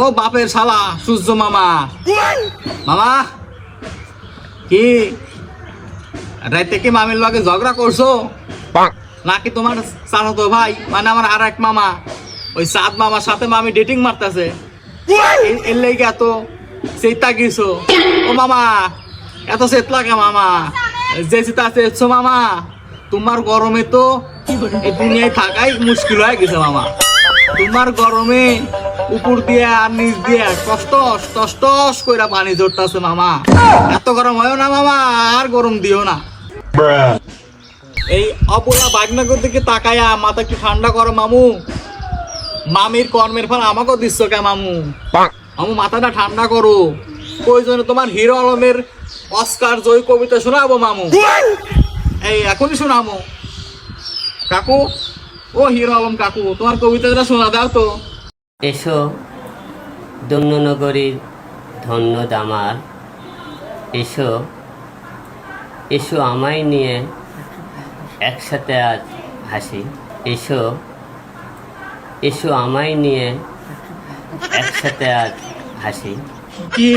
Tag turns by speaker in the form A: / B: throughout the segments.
A: ও বাপের শালা সূর্য মামা। মামা কি? রাইতে কি মামির লগে ঝগড়া করছ? নাকি তোমার চাচাতো ভাই মানে আমার আর এক মামা ওই সাত মামার সাথে মামি ডেটিং মারতেছে? এর লেগে এত চেতা গেছো। ও মামা এত চেত লাগে মামা? যে চিতা চেয়েছো মামা। তোমার গরমে তো এই দুনিয়ায় থাকাই মুশকিল হয়ে গেছে, মামা। তোমার গরমে উপর দিয়ে আর নিচ দিয়ে টস টস কইরা পানি ঝরতাছে, মামা। এত গরম হয় না, মামা, আর গরম দিও না। এই অপরা বাগনাগর দিকে তাকায়া মাথা একটু ঠান্ডা করো, মামু। মামির কর্মের ফল আমাকেও দিচ্ছ কে, মামু? মামু, মাথাটা ঠান্ডা করো। প্রয়োজনে তোমার হিরো আলমের অস্কার জয় কবিতা শোনাবো, মামু। এই এখনই শোনাবো কাকু? ও হিরো আলম কাকু তোমার কবিতাটা শোনা দাও তো।
B: এসো দন্যনগরীর ধন্য দামার এসো এসো আমায় নিয়ে একসাথে আজ হাসি। এসো এসো আমায় নিয়ে একসাথে আজ হাসি।
A: কি?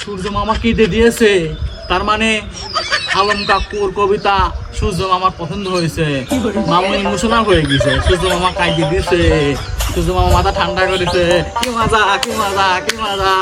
A: সূর্য মামা কি দিয়ে দিয়েছে? তার মানে আলম কাকুর কবিতা সূর্য মামার পছন্দ হয়েছে। মামু ইমোশনাল হয়ে গেছে সূর্য মামা কাঁদিয়ে দিয়েছে সূর্য মামা মাথা ঠান্ডা করেছে। কি মজা কি মজা কি মজা।